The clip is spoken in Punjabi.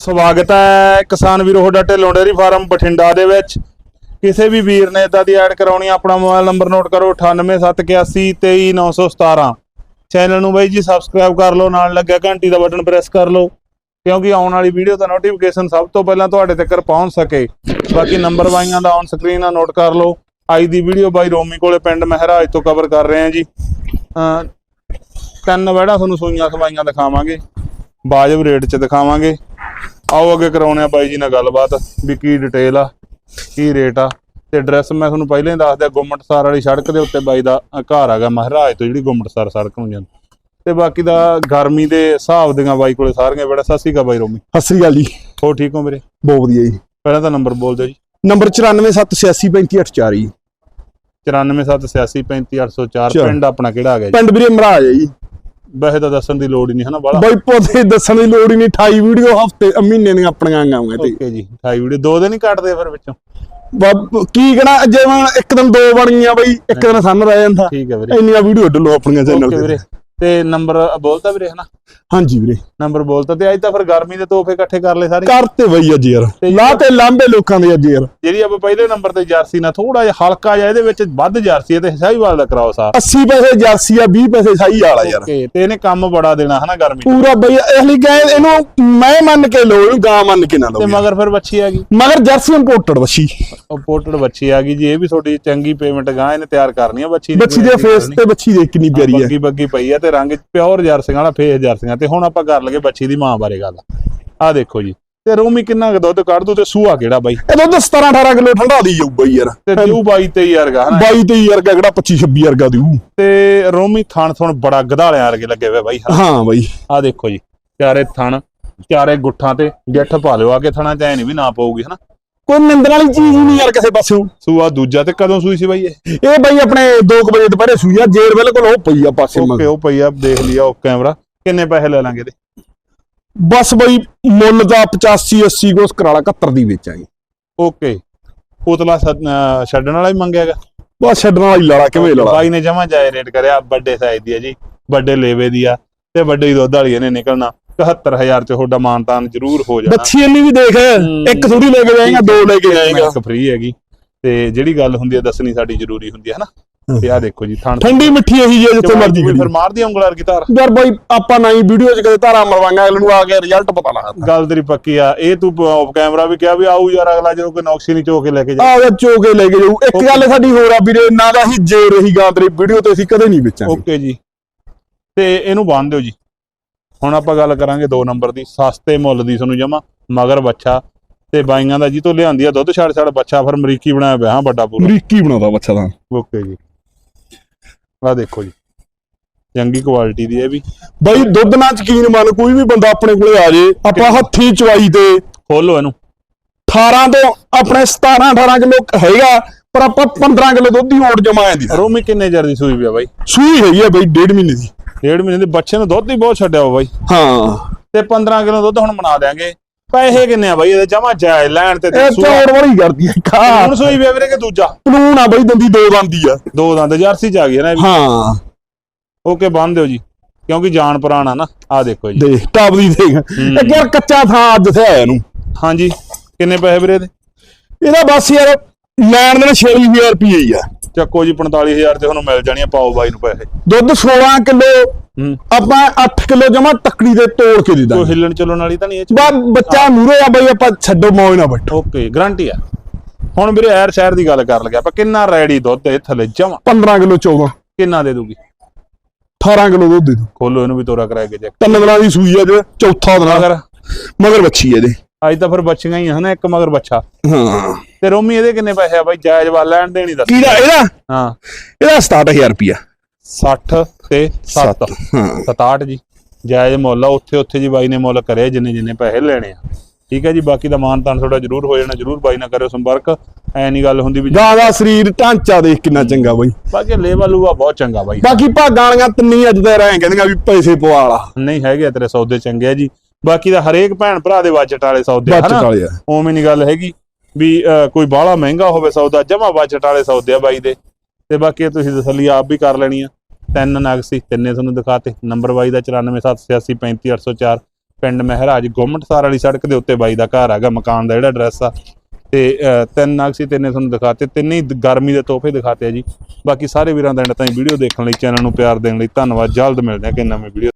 ਸਵਾਗਤ ਹੈ ਕਿਸਾਨ ਵੀਰੋ ਤੁਹਾਡਾ ਢਿੱਲੋਂ ਡੇਅਰੀ ਫਾਰਮ ਬਠਿੰਡਾ ਦੇ ਵਿੱਚ। ਕਿਸੇ ਵੀ ਵੀਰ ਨੇ ਇਦਾਂ ਦੀ ਐਡ ਕਰਾਉਣੀ ਆਪਣਾ ਮੋਬਾਈਲ ਨੰਬਰ ਨੋਟ ਕਰੋ 9871823917 ਚੈਨਲ ਨੂੰ ਬਾਈ ਜੀ ਸਬਸਕ੍ਰਾਈਬ ਕਰ ਲਓ, ਨਾਲ ਲੱਗਿਆ ਘੰਟੀ ਦਾ ਬਟਨ ਪ੍ਰੈਸ ਕਰ ਲਓ, ਕਿਉਂਕਿ ਆਉਣ ਵਾਲੀ ਵੀਡੀਓ ਦਾ ਨੋਟੀਫਿਕੇਸ਼ਨ ਸਭ ਤੋਂ ਪਹਿਲਾਂ ਤੁਹਾਡੇ ਤੱਕ ਪਹੁੰਚ ਸਕੇ। ਬਾਕੀ ਨੰਬਰ ਬਾਈਆਂ ਦਾ ਔਨ ਸਕਰੀਨ ਆ ਨੋਟ ਕਰ ਲਓ। ਅੱਜ ਦੀ ਵੀਡੀਓ ਬਾਈ ਰੋਮੀ ਕੋਲੇ ਪਿੰਡ ਮਹਿਰਾਜ ਤੋਂ ਕਵਰ ਕਰ ਰਹੇ ਹਾਂ ਜੀ। ਤਿੰਨ ਵੜਾ ਤੁਹਾਨੂੰ ਸੂਈਆਂ ਸਵਾਈਆਂ ਦਿਖਾਵਾਂਗੇ ਬਾਜਬ ਰੇਟ 'ਚ ਦਿਖਾਵਾਂਗੇ। ਆਓ ਅੱਗੇ ਕਰਾਉਣੇ ਆ ਬਾਈ ਜੀ ਨਾਲ ਗੱਲਬਾਤ ਵੀ ਕੀ ਡਿਟੇਲ ਆ ਕੀ ਰੇਟ ਆ। ਤੇ ਐਡਰੈਸ ਮੈਂ ਤੁਹਾਨੂੰ ਪਹਿਲਾਂ ਹੀ ਦੱਸ ਦਿਆ ਗੁੰਮਟਸਰ ਵਾਲੀ ਸੜਕ ਦੇ ਉੱਤੇ ਬਾਈ ਦਾ ਘਰ ਹੈਗਾ ਮਹਾਰਾਜ ਤੋਂ ਜਿਹੜੀ ਗੁੰਮਟਸਰ ਸੜਕ ਨੂੰ ਜਾਂਦੀ। ਤੇ ਬਾਕੀ ਦਾ ਗਰਮੀ ਦੇ ਹਿਸਾਬ ਦੀਆਂ ਬਾਈ ਕੋਲੇ ਸਾਰੀਆਂ ਬੜਾ ਸਸੀ ਕਾ ਬਾਈ ਰੋਮੀ। ਸਤਿ ਸ੍ਰੀ ਅਕਾਲ ਜੀ। ਹੋ ਠੀਕ ਹੋ ਮੇਰੇ? ਬਹੁਤ ਵਧੀਆ ਜੀ। ਪਹਿਲਾਂ ਤਾਂ ਨੰਬਰ ਬੋਲ ਦਿਓ ਜੀ। ਨੰਬਰ 9476853804 ਜੀ। 9478353804 ਚਾਰ। ਪਿੰਡ ਆਪਣਾ ਕਿਹੜਾ ਹੈਗਾ ਜੀ? ਪਿੰਡ ਵੀਰੇ ਮਹਾਰਾਜ ਹੈ ਜੀ। ਵੈਸੇ ਤਾਂ ਦੱਸਣ ਦੀ ਲੋੜ ਹੀ ਨਹੀਂ ਹਨਾ ਬਾਲਾ ਬਾਈ ਪੋਤੇ ਦੱਸਣ ਦੀ ਲੋੜ ਹੀ ਨਹੀਂ 28 ਵੀਡੀਓ ਹਫ਼ਤੇ ਮਹੀਨੇ ਦੀਆਂ ਆਪਣੀਆਂ ਆਉਂਗੀਆਂ ਤੇ। ਓਕੇ ਜੀ 28 ਵੀਡੀਓ ਦੋ ਦਿਨ ਹੀ ਕੱਟਦੇ ਫਿਰ ਵਿੱਚੋਂ? ਬਾ- ਕੀ ਕਹਣਾ ਜਿਵੇਂ ਇੱਕ ਦਿਨ ਦੋ ਬਣ ਗਈਆਂ ਬਾਈ ਇੱਕ ਦਿਨ ਸਾਨੂੰ ਰਹਿ ਜਾਂਦਾ। ਠੀਕ ਹੈ ਵੀਰੇ। ਇੰਨੀਆਂ ਵੀਡੀਓ ਡਲੋ ਆਪਣੀਆਂ ਚੈਨਲ ਤੇ। ਤੇ ਨੰਬਰ ਬੋਲਤਾ ਵੀਰੇ ਹਨਾ? ਹਾਂਜੀ ਵੀਰੇ। ਨੰਬਰ ਬੋਲਤਾ ਤੇ ਅੱਜ ਤਾਂ ਫਿਰ ਗਰਮੀ ਦੇ ਤੋਹਫੇ ਇਕੱਠੇ ਕਰ ਲਏ ਸਾਰੇ। ਕਰਤੇ ਬਈ ਅੱਜ ਯਾਰ। ਲਾ ਤੇ ਲਾਂਬੇ ਲੋਕਾਂ ਦੇ ਅੱਜ ਯਾਰ। ਜਿਹੜੀ ਆਪਾਂ ਪਹਿਲੇ ਨੰਬਰ ਤੇ ਜਰਸੀ ਨਾਲ ਥੋੜਾ ਜਿਹਾ ਹਲਕਾ ਜਿਹਾ ਇਹਦੇ ਵਿੱਚ ਵੱਧ ਜਰਸੀ ਹੈ ਤੇ ਸਾਹੀਵਾਲ ਦਾ ਕਰਾਓ ਸਾਰ। 80 ਪੈਸੇ ਜਰਸੀ ਆ 20 ਪੈਸੇ ਸਹੀ ਵਾਲਾ ਯਾਰ। ਓਕੇ ਤੇ ਇਹਨੇ ਕੰਮ ਬੜਾ ਦੇਣਾ ਹਨਾ ਗਰਮੀ। ਪੂਰਾ ਬਈ ਇਸ ਲਈ ਗਏ ਇਹਨੂੰ ਮੈਂ ਮੰਨ ਕੇ ਲੋ ਇਹਨੂੰ ਗਾਂ ਮੰਨ ਕੇ ਨਾ ਤੇ ਲਓ ਮਗਰ ਫਿਰ ਬੱਚੀ ਆ ਗਈ। ਮਗਰ ਜਰਸੀ ਇੰਪੋਰਟਡ ਬੱਚੀ ਇੰਪੋਰਟਡ ਬੱਚੀ ਆ ਗਈ ਜੀ ਇਹ ਵੀ ਤੁਹਾਡੀ ਚੰਗੀ ਪੇਮੈਂਟ ਗਾਂ ਇਹਨੇ ਤਿਆਰ ਕਰਨੀ ਆ ਬੱਚੀ ਦੀ। ਦੇ ਫੇਸ ਤੇ ਬੱਚੀ ਦੇਖ ਕਿੰਨੀ ਪਿਆਰੀ ਹੈ। ਬੱਗੀ ਬੱਗੀ ਪਈ ਆ ਤੇ ਰੰਗ ਪਿਓਰ ਜਰਸੀਆਂ ਵਾਲਾ ਫੇਸ ਜਰਸੀਆਂ ਤੇ ਹੁਣ ਆਪਾਂ ਕਰ ਲਗੇ ਬੱਚੀ ਦੀ ਮਾਂ ਬਾਰੇ ਗੱਲ। ਆ ਦੇਖੋ ਜੀ ਤੇ ਰੋਮੀ ਕਿੰਨਾ ਕੁ ਦੁੱਧ ਕੱਢ ਦੂ ਤੇ ਸੂਆ ਕਿਹੜਾ ਬਾਈ? ਇਹ ਦੁੱਧ 17 18 ਕਿਲੋ ਠੰਡਾ ਦੀ ਜਾਊ ਬਈ ਯਾਰ। ਤੇ ਜੂ ਬਾਈ ਤੇ ਯਾਰਗਾ ਹਨਾ? 22 23 ਵਰਗਾ ਕਿਹੜਾ 25 26 ਵਰਗਾ ਦਿਊ। ਤੇ ਰੋਮੀ ਥਣ ਥਣ ਬੜਾ ਗਧਾਲਿਆਂ ਵਰਗੇ ਲੱਗੇ ਹੋਏ ਬਾਈ ਹਾਂ ਬਈ। ਆ ਦੇਖੋ ਜੀ ਚਾਰੇ ਥਣ ਚਾਰੇ ਗੁੱਠਾਂ ਤੇ ਗਿੱਠ ਪਾ ਲਿਓ ਆ ਕੇ ਥਣਾ ਚ ਐ ਨਹੀਂ ਵੀ ਨਾ ਪਊਗੀ ਹਨਾ? ਕੋਈ ਨਿੰਦਣ ਵਾਲੀ ਚੀਜ਼ ਹੀ ਨਹੀਂ ਯਾਰ ਕਿਸੇ ਪਾਸਿਓਂ। ਸੂਆ ਦੂਜਾ ਤੇ ਕਦੋਂ ਸੂਈ ਸੀ ਬਾਈ ਇਹ? ਇਹ ਬਈ ਆਪਣੇ 2 ਵਜੇ ਦੁਪਹਿਰੇ ਸੂਈ ਆ ਜੇਰ ਬਿਲਕੁਲ ਉਹ ਪਈ ਆ ਪਾਸੇ ਓਕੇ ਮਗਰ। ਉਹ ਪਈ ਆ? ਦੇਖ ਲਿਆ ਉਹ ਕੈਮਰਾ। ਕਿੰਨੇ ਪੈਸੇ ਲੈ ਲਾਂਗੇ ਇਹਦੇ? ਬਸ ਬਈ ਮੁੱਲ ਦਾ 85 80 ਕੋਸ ਕਰਾਲਾ 71 ਦੀ ਵੇਚਾਂਗੇ ਓਕੇ। ਅਹ ਛੱਡਣ ਵਾਲਾ ਹੀ ਮੰਗਿਆਗਾ ਬਸ ਛੱਡਣ ਵਾਲੀ ਲਾਲਾ ਕਿਵੇਂ ਲਾਲਾ ਬਾਈ ਨੇ ਜਮਾ ਜਾਇ ਰੇਟ ਕਰਿਆ ਵੱਡੇ ਸਾਈਜ਼ ਦੀ ਆ ਜੀ ਵੱਡੇ ਲੇਵੇ ਦੀ ਆ ਤੇ ਵੱਡੇ ਹੀ ਦੁੱਧ ਵਾਲੀ ਇਹਨੇ ਨਿਕਲਣਾ। 71000 ਚ ਤੁਹਾਡਾ ਮਾਨਤਾਨ ਜ਼ਰੂਰ ਹੋ ਜਾਣਾ। ਬੱਚੀ ਇੰਨੀ ਵੀ ਦੇਖ ਇੱਕ ਥੋੜੀ ਲੈ ਕੇ ਜਾਏਗਾ ਦੋ ਲੈ ਕੇ ਜਾਏਗਾ। ਇੱਕ ਫ੍ਰੀ ਹੈਗੀ। ਤੇ ਜਿਹੜੀ ਗੱਲ ਹੁੰਦੀ ਹੈ ਦੱਸਣੀ ਸਾਡੀ ਜ਼ਰੂਰੀ ਹੁੰਦੀ ਹੈ ਹਨਾ? ਤੇ ਆ ਦੇਖੋ ਜੀ ਥਣ ਠੰਡੀ ਮਿੱਠੀ ਇਹੀ ਜੇ ਜਿੱਥੇ ਮਰਜ਼ੀ ਫਿਰ ਮਾਰਦੀ ਉਂਗਲਾਰ ਕੀ ਧਾਰ। ਯਾਰ ਬਈ ਆਪਾਂ ਨਹੀਂ ਵੀਡੀਓ 'ਚ ਕਦੇ ਧਾਰਾ ਮਰਵਾਂਗਾ ਅਗਲੇ ਨੂੰ ਆ ਕੇ ਰਿਜ਼ਲਟ ਪਤਾ ਲੱਗਦਾ ਗੱਲ ਤੇਰੀ ਪੱਕੀ ਆ ਇਹ ਤੂੰ ਆਫ ਕੈਮਰਾ ਵੀ ਕਿਹਾ ਵੀ ਆਊ ਯਾਰ ਅਗਲਾ ਜਦੋਂ ਕੋਈ ਨੌਕਸੀ ਨਹੀਂ ਚੋ ਕੇ ਲੈ ਕੇ ਜਾ ਆ ਉਹ ਚੋਕੇ ਲੈ ਕੇ ਜਾਊ। ਇੱਕ ਗੱਲ ਸਾਡੀ ਹੋਰ ਆ ਵੀਰੇ ਨਾ ਦਾ ਹੀ ਜੇ ਰਹੀ ਗਾਂ ਤੇਰੀ ਵੀਡੀਓ ਤੇ ਅਸੀਂ ਕਦੇ ਨਹੀਂ ਵੇਚਾਂਗੇ। ਓਕੇ ਜੀ। ਤੇ ਇਹਨੂੰ ਬੰਨ ਦਿਓ ਜੀ। ਹੁਣ ਆਪਾਂ ਗੱਲ ਕਰਾਂਗੇ 2 ਨੰਬਰ ਦੀ ਸਸਤੇ ਮੁੱਲ ਦੀ ਤੁਹਾਨੂੰ ਜਮਾ ਮਗਰ ਬੱਚਾ। ਤੇ ਬਾਈਆਂ ਦਾ ਜੀ ਤੋਂ ਲਿਆਂਦੀ ਆ ਦੁੱਧ ਛੜ ਛੜ ਬੱਚਾ ਫਿਰ ਅਮਰੀਕੀ ਬਣਾਇਆ ਪਿਆ ਹਾਂ ਵੱਡਾ ਪੂਰਾ। ਅਮਰੀਕੀ ਬਣਾਉਂਦਾ ਬੱਚਾ ਤਾਂ। ਓਕੇ ਜੀ। ਆ ਦੇਖੋ ਜੀ। ਚੰਗੀ ਕੁਆਲਿਟੀ ਦੀ ਇਹ ਵੀ। ਬਈ ਦੁੱਧ ਨਾਲ ਯਕੀਨ ਮੰਨ ਕੋਈ ਵੀ ਬੰਦਾ ਆਪਣੇ ਕੋਲੇ ਆ ਜੇ ਆਪਾਂ ਹੱਥੀ ਚਵਾਈ ਤੇ। ਖੋਲੋ ਇਹਨੂੰ। 18 ਤੋਂ ਆਪਣੇ 17 18 ਕਿਲੋ ਹੈਗਾ ਪਰ ਆਪਾਂ 15 ਕਿਲੋ ਦੁੱਧ ਦੀ ਓਟ ਜਮਾ ਜਾਂਦੀ ਰੋਮੀ ਕਿੰਨੇ ਚਿਰ ਦੀ ਸੂਈ ਪਿਆ ਬਾਈ? ਸੂਈ ਹੈਗੀ ਆ ਬਈ ਡੇਢ ਮਹੀਨੇ ਦੀ। ਡੇਢ ਮਹੀਨੇ ਦੇ। ਬੱਚੇ ਨੂੰ ਦੁੱਧ ਹੀ ਬਹੁਤ ਛੱਡਿਆ ਬਾਈ। ਹਾਂ। ਤੇ 15 ਕਿਲੋ ਦੁੱਧ ਹੁਣ ਬਣਾ ਦਿਆਂਗੇ। ਪੈਸੇ ਕਿੰਨੇ ਆ ਬਾਈ? ਇਹਦੇ ਜਮਾ ਜਾਇਜ਼ ਲੈਣ ਤੇ ਤੇ ਇਹ ਸੂਆ ਚੌੜ ਵਾਲੀ ਕਰਦੀ ਹੈ ਖਾ। ਹੁਣ ਸੂਈ ਪਿਆ ਵੀਰੇ ਕਿ ਦੂਜਾ? ਪਲੂਣ ਆ ਬਈ ਦੰਦੀ ਦੋ ਦੰਦੀ ਆ। ਦੋ ਦੰਦ ਜਰਸੀ ਚ ਆ ਗਈ ਹੈ ਨਾ ਇਹ ਵੀ। ਹਾਂ। ਓਕੇ ਬੰਨ ਦਿਓ ਜੀ। ਕਿਉਂਕਿ ਜਾਨ ਪੁਰਾਣਾ ਨਾ। ਆ ਦੇਖੋ ਜੀ। ਦੇਖ ਟਾਪ ਦੀ ਦੇਖ ਇੱਕ ਯਾਰ ਕੱਚਾ ਥਾਂ ਅੱਜ ਥੇ ਆਇਆ ਨੂੰ ਹਾਂਜੀ। ਕਿੰਨੇ ਪੈਸੇ ਵੀਰੇ ਇਹਦੇ? ਇਹਦਾ ਬਸ ਯਾਰ ਲੈਣ ਦੇਣ 60000 ਰੁਪਏ ਹੀ ਆ। ਚੱਕੋ ਜੀ 45000 ਤੇ ਤੁਹਾਨੂੰ ਮਿਲ ਜਾਣੀਆਂ ਪਾਓ ਬਾਈ ਨੂੰ ਪੈਸੇ। ਦੁੱਧ 16 ਕਿਲੋ ਆਪਾਂ 8 ਕਿਲੋ ਜਮਾ ਤੱਕੜੀ ਦੇ ਤੋੜ ਕੇ ਦੇ ਕੋਈ ਦਾਂਗੇ। ਹਿੱਲਣ ਚੱਲਣ ਵਾਲੀ ਤਾਂ ਨਹੀਂ ਇਹ ਚ। ਬਾ ਬੱਚਾ ਮੂਰੇ ਆ ਬਈ ਆਪਾਂ ਛੱਡੋ ਮੌਜ ਨਾ ਬੈਠੋ। ਓਕੇ ਗਰੰਟੀ ਆ। ਹੁਣ ਵੀਰੇ ਐਰ ਸ਼ਹਿਰ ਦੀ ਗੱਲ ਕਰ ਲਗਿਆ ਆਪਾਂ ਕਿੰਨਾ ਰੈਡੀ ਦੁੱਧ ਇਹ ਥੱਲੇ ਜਮਾ? 15 ਕਿਲੋ 14 ਕਿੰਨਾ ਦੇ ਦੂਗੀ? 18 ਕਿਲੋ ਦੁੱਧ ਦੇ ਦੂ ਖੋਲੋ ਇਹਨੂੰ ਵੀ ਤੋਰਾ ਕਰਾਇਆ ਕੇ ਚੈੱਕ ਤਿੰਨ ਦਿਨਾਂ ਦੀ ਸੂਈ ਆ ਜੇ ਚੌਥਾ ਦਿਨ ਮਗਰ? ਮਗਰ ਬੱਚੀ ਇਹਦੇ। ਅੱਜ ਤਾਂ ਫਿਰ ਬੱਚੀਆਂ ਹੀ ਆ ਹਨਾ ਇੱਕ ਮਗਰ ਬੱਚਾ। ਹਾਂ। ਤੇ ਰੋਮੀ ਇਹਦੇ ਕਿੰਨੇ ਪੈਸੇ ਆ ਬਾਈ? ਜਾਇਜ਼ ਵਾ ਲੈਣ ਦੇਣੀ ਦੱਸ। ਕਿਹਦਾ? ਇਹਦਾ? ਹਾਂ। ਇਹਦਾ 67000 ਰੁਪਿਆ 60 ਤੇ 7 ਹਾਂ। 67 ਜੀ। ਜਾਇਜ਼ ਮੁੱਲ ਆ ਉੱਥੇ ਉੱਥੇ ਜੀ ਬਾਈ ਨੇ ਮੁੱਲ ਕਰਿਆ ਜਿੰਨੇ ਜਿੰਨੇ ਪੈਸੇ ਲੈਣੇ ਆ। ਠੀਕ ਹੈ ਜੀ ਬਾਕੀ ਦਾ ਮਾਨ ਤਾਨ ਥੋੜਾ ਜ਼ਰੂਰ ਹੋ ਜਾਣਾ ਜ਼ਰੂਰ ਬਾਈ ਨਾਲ ਕਰਿਓ ਸੰਪਰਕ। ਐ ਨਹੀਂ ਗੱਲ ਹੁੰਦੀ ਵੀ ਗਾਂ ਦਾ ਸਰੀਰ ਢਾਂਚਾ ਦੇਖ ਕਿੰਨਾ ਚੰਗਾ ਬਈ। ਬਾਕੀ ਲੇਵਲ ਲੂਆ ਬਹੁਤ ਚੰਗਾ ਬਾਈ। ਬਾਕੀ ਭਾਗਾਂ ਵਾਲੀਆਂ ਤਿੰਨੀ ਅੱਜ ਤੇ ਰਹਿ ਕਹਿੰਦੀਆਂ ਵੀ ਪੈਸੇ ਪਵਾ ਲਾ। ਨਹੀਂ ਹੈਗੇ ਆ ਤੇਰੇ ਸੌਦੇ ਚੰਗੇ ਆ ਜੀ। ਬਾਕੀ ਦਾ ਹਰੇਕ ਭੈਣ ਭਰਾ ਦੇ ਬਜਟ ਵਾਲੇ ਸੌਦੇ ਆ ਹਨਾ? ਵਾਲੇ ਆ। ਉਵੇਂ ਨਹੀਂ ਗੱਲ ਹੈਗੀ ਵੀ ਕੋਈ ਬਾਹਲਾ ਮਹਿੰਗਾ ਹੋਵੇ ਸੌਦਾ ਜਮਾ ਬਜਟ ਵਾਲੇ ਸੌਦੇ ਆ ਬਾਈ ਦੇ। ਤੇ ਬਾਕੀ ਤੁਸੀਂ ਤਸੱਲੀ ਆਪ ਵੀ ਕਰ ਲੈਣੀ ਆ। ਤਿੰਨ ਨਗ ਸੀ ਤਿੰਨੇ ਤੁਹਾਨੂੰ ਦਿਖਾਤੇ। ਨੰਬਰ ਬਾਈ ਦਾ 9478835804 ਪਿੰਡ ਮਹਿਰਾਜ ਗੁੰਮਟਸਾਰ ਵਾਲੀ ਸੜਕ ਦੇ ਉੱਤੇ ਬਾਈ ਦਾ ਘਰ ਹੈਗਾ ਮਕਾਨ ਦਾ ਜਿਹੜਾ ਐਡਰੈਸ ਆ। ਤੇ ਤਿੰਨ ਨਗ ਸੀ ਤਿੰਨੇ ਤੁਹਾਨੂੰ ਦਿਖਾਤੇ। ਤਿੰਨੇ ਹੀ ਗਰਮੀ ਦੇ ਤੋਹਫੇ ਦਿਖਾਤੇ ਆ ਜੀ। ਬਾਕੀ ਸਾਰੇ ਵੀਰਾਂ ਦਾ ਐਂਡ ਤਾਈਂ ਵੀਡੀਓ ਦੇਖਣ ਲਈ ਚੈਨਲ ਨੂੰ ਪਿਆਰ ਦੇਣ ਲਈ ਧੰਨਵਾਦ। ਜਲਦ ਮਿਲਦੇ ਹਾਂ ਕਿ ਨਵੀਂ ਵੀਡੀਓ